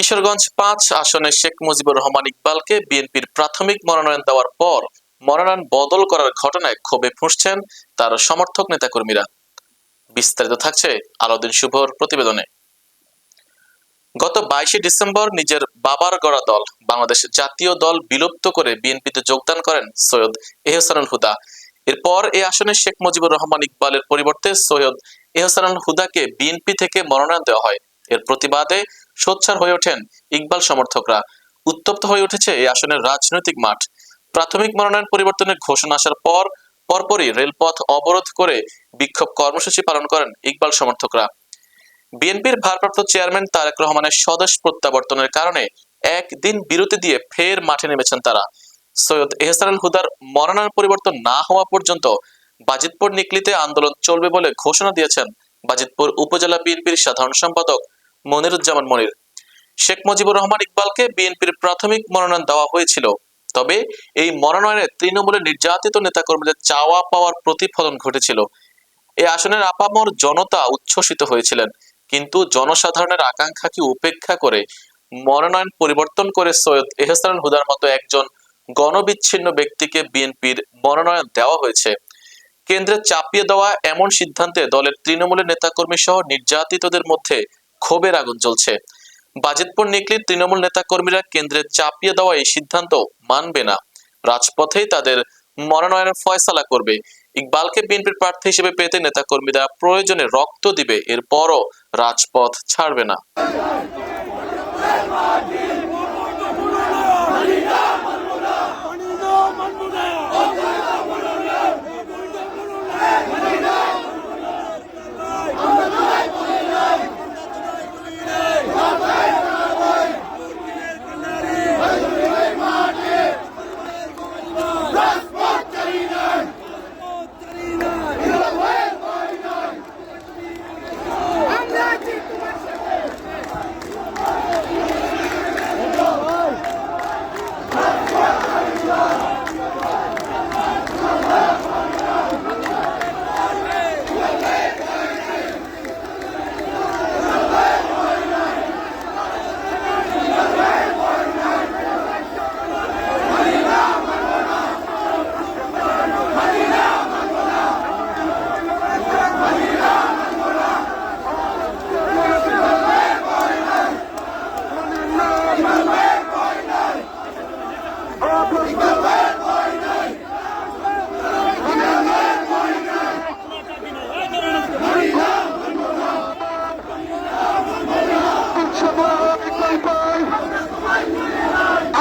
কিশোরগঞ্জ পাঁচ আসনে শেখ মুজিবুর রহমান ইকবালকে বিএনপির প্রাথমিক মনোনয়ন দেওয়ার পর মনোনয়ন বদল করার ঘটনায় ক্ষোভে ফুঁসছেন তার সমর্থক নেতাকর্মীরা। বিস্তারিত থাকছে আলাউদ্দিন শুভর প্রতিবেদনে। গত বাইশে ডিসেম্বর নিজের বাবার গড়া দল, বাংলাদেশ জাতীয় দল বিলুপ্ত করে বিএনপিতে যোগদান করেন সৈয়দ এহসানুল হুদা। এরপর এই আসনে শেখ মুজিবুর রহমান ইকবালের পরিবর্তে সৈয়দ এহসানুল হুদাকে বিএনপি থেকে মনোনয়ন দেওয়া হয়। এর প্রতিবাদে সোচ্চার হয়ে ওঠেন ইকবাল সমর্থকরা। উত্তপ্ত হয়ে উঠেছে এই আসনের রাজনৈতিক মাঠ। প্রাথমিক মনোনয়ন পরিবর্তনের ঘোষণা আসার পর, পরপরই রেলপথ অবরোধ করে বিক্ষোভ কর্মসূচি পালন করেন ইকবাল সমর্থকরা। বিএনপির ভারপ্রাপ্ত চেয়ারম্যান তারেক রহমানের স্বদেশ প্রত্যাবর্তনের কারণে একদিন বিরতি দিয়ে ফের মাঠে নেমেছেন তারা। সৈয়দ এহসানুল হুদার মনোনয়ন পরিবর্তন না হওয়া পর্যন্ত বাজিতপুর নিকলিতে আন্দোলন চলবে বলে ঘোষণা দিয়েছেন বাজিতপুর উপজেলা বিএনপির সাধারণ সম্পাদক মনিরুজ্জামান মনির। শেখ মুজিবুর রহমান ইকবালকে বিএনপির প্রাথমিক মনোনয়ন দেওয়া হয়েছিল। তবে এই মনোনয়নে তৃণমূলের নির্যাতিত নেতাকর্মীদের চাওয়া পাওয়ার প্রতিফলন ঘটেছিল। এই আসনের আপামর জনতা উচ্ছ্বসিত হয়েছিলেন। কিন্তু জনসাধারণের আকাঙ্ক্ষাকে উপেক্ষা করে মনোনয়ন পরিবর্তন করে সৈয়দ এহসানুল হুদার মতো একজন গণবিচ্ছিন্ন ব্যক্তিকে বিএনপির মনোনয়ন দেওয়া হয়েছে? কেন্দ্রে চাপিয়ে দেওয়া এমন সিদ্ধান্তে দলের তৃণমূলের নেতাকর্মী সহ নির্যাতিতদের মধ্যে ক্ষোভের আগুন জ্বলছে। বাজেটপুর নিকলির তৃণমূল নেতাকর্মীরা কেন্দ্রে চাপিয়ে দেওয়া এই সিদ্ধান্ত মানবে না। রাজপথেই তাদের মনোনয়নের ফয়সালা করবে। ইকবালকে বিএনপির প্রার্থী হিসেবে পেতে নেতাকর্মীরা প্রয়োজনে রক্ত দিবে, এরপরও রাজপথ ছাড়বে না।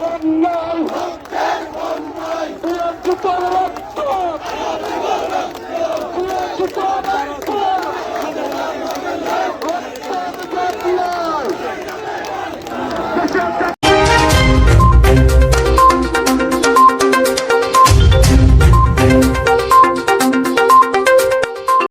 বন্যায় রক্ত